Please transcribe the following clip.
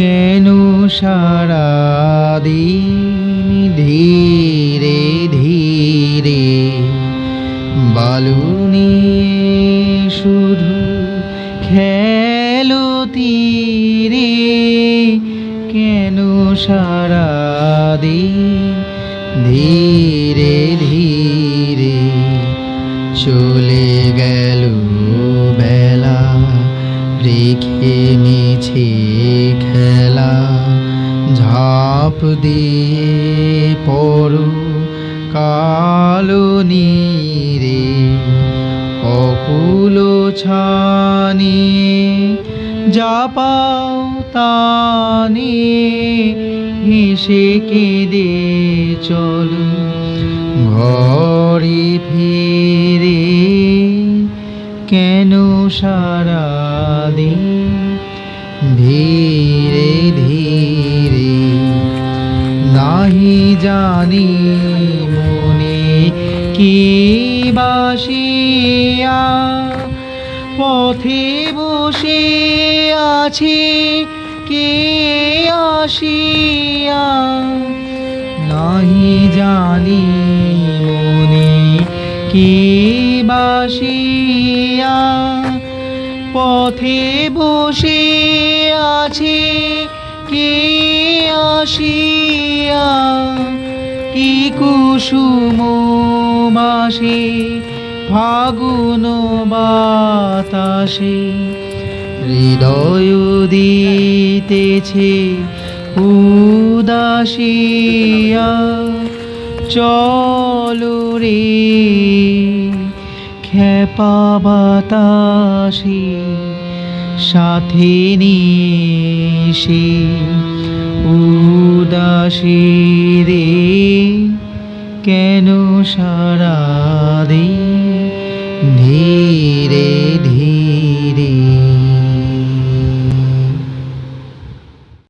কেন সারাদিন ধীরে ধীরে বালু নিয়ে শুধু খেলো তীরে? কেন সারাদিন ধীরে ধীরে চলে গেল বেলা? রেখে মিছে ঝাঁপ দিয়ে পড়ো কালো নীরে অকুল ছানিয়ে যা পাও তানে হেসে কেঁদে চলো। ঘরে ফিরে কেন সারাদিন ধীরে ধীরে নাহি জানি মনে কি বাসিয়া। পথে বসে আছে কে আসিয়া। নাহি জানি মনে কি বাসিয়া। পথে বসে আছে কে আসিয়া কি কুসুম বাসে ফাগুন বাতাসে হৃদয় দিতেছে উদাসিয়া। চলো রে খেপা বাতাসে সাথে নিশে উদাসী রে কেন সারা